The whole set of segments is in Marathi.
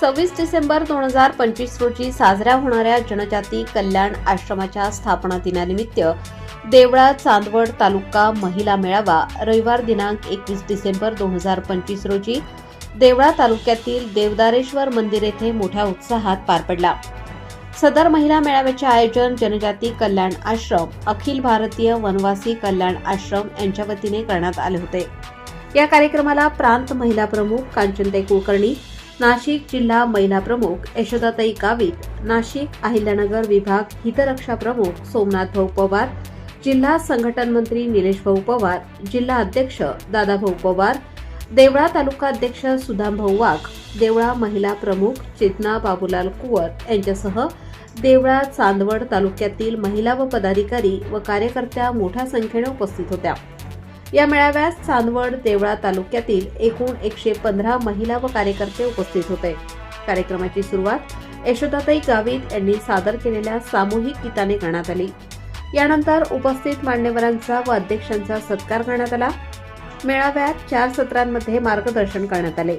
सव्वीस डिसेंबर दोन हजार पंचवीस रोजी साजऱ्या होणाऱ्या जनजाती कल्याण आश्रमाच्या स्थापना दिनानिमित्त देवळा चांदवड तालुका महिला मेळावा रविवार दिनांक एकवीस डिसेंबर दोन हजार पंचवीस रोजी देवळा तालुक्यातील देवदारेश्वर मंदिर येथे मोठ्या उत्साहात पार पडला. सदर महिला मेळाव्याचे आयोजन जनजाती कल्याण आश्रम अखिल भारतीय वनवासी कल्याण आश्रम यांच्या वतीने करण्यात आले होते. या कार्यक्रमाला प्रांत महिला प्रमुख कांचनताई कुलकर्णी नाशिक जिल्हा महिला प्रमुख यशोदाताई गावित नाशिक अहिल्यानगर विभाग हितरक्षा प्रमुख सोमनाथ भाऊ पवार जिल्हा संघटन मंत्री निलेश भाऊ पवार जिल्हा अध्यक्ष दादाभाऊ पवार देवळा तालुका अध्यक्ष सुधाम भाऊ वाघ देवळा महिला प्रमुख चेतना बाबूलाल कुवर यांच्यासह देवळा चांदवड तालुक्यातील महिला व पदाधिकारी व कार्यकर्त्या मोठ्या संख्येने उपस्थित होत्या. या मेळाव्यात चांदवड देवळा तालुक्यातील एकूण एकशे पंधरा महिला व कार्यकर्ते उपस्थित होते. कार्यक्रमाची सुरुवात यशोदाताई गावित यांनी सादर केलेल्या सामूहिक गीताने करण्यात आली. यानंतर उपस्थित मान्यवरांचा व अध्यक्षांचा सत्कार करण्यात आला. मेळाव्यात चार सत्रांमध्ये मार्गदर्शन करण्यात आले.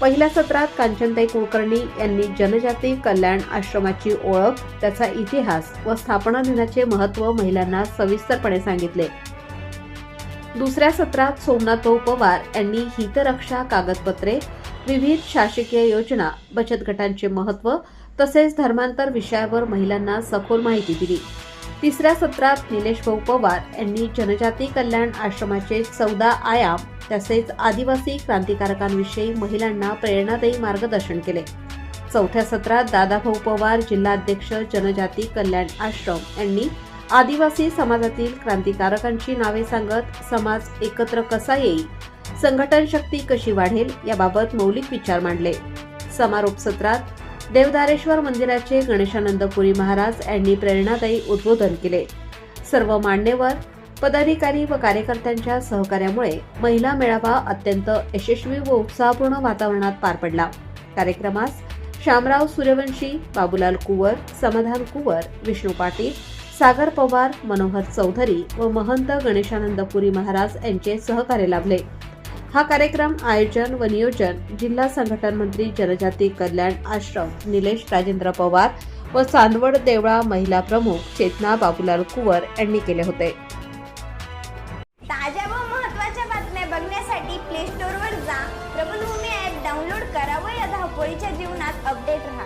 पहिल्या सत्रात कांचनताई कुलकर्णी यांनी जनजाती कल्याण आश्रमाची ओळख त्याचा इतिहास व स्थापना दिनाचे महत्त्व महिलांना सविस्तरपणे सांगितले. दुसऱ्या सत्रात सोमनाथभाऊ पवार यांनी हितरक्षा कागदपत्रे विविध शासकीय योजना बचत गटांचे महत्त्व तसेच धर्मांतर विषयावर महिलांना सखोल माहिती दिली. तिसऱ्या सत्रात निलेश भाऊ पवार यांनी जनजाती कल्याण आश्रमाचे चौदा आयाम तसेच आदिवासी क्रांतिकारकांविषयी महिलांना प्रेरणादायी मार्गदर्शन केले. चौथ्या सत्रात दादाभाऊ पवार जिल्हाध्यक्ष जनजाती कल्याण आश्रम यांनी आदिवासी समाजातील क्रांतिकारकांची नावे सांगत समाज एकत्र कसा येईल? संघटन शक्ती कशी वाढेल? याबाबत मौलिक विचार मांडले. समारोप सत्रात देवदारेश्वर मंदिराचे गणेशानंदपुरी महाराज यांनी प्रेरणादायी उद्बोधन केले. सर्व मान्यवर पदाधिकारी व कार्यकर्त्यांच्या सहकार्यामुळे महिला मेळावा अत्यंत यशस्वी व उत्साहपूर्ण वातावरणात पार पडला. कार्यक्रमास श्यामराव सूर्यवंशी बाबूलाल कुवर समाधान कुवर विष्णू पाटील सागर पवार मनोहर चौधरी व महंत गणेशानंद पुरी महाराज यांचे सहकार्य लाभले. हा कार्यक्रम आयोजन व नियोजन जिल्हा संघटन मंत्री जनजाती कल्याण आश्रम निलेश राजेंद्र पवार व चांदवड देवळा महिला प्रमुख चेतना बाबूलाल कुवर यांनी केले होते. ताज्या व बातम्या बघण्यासाठी प्ले जा. प्रबलभूमी डाउनलोड करा व या धावपळीच्या जीवनात अपडेट राहा.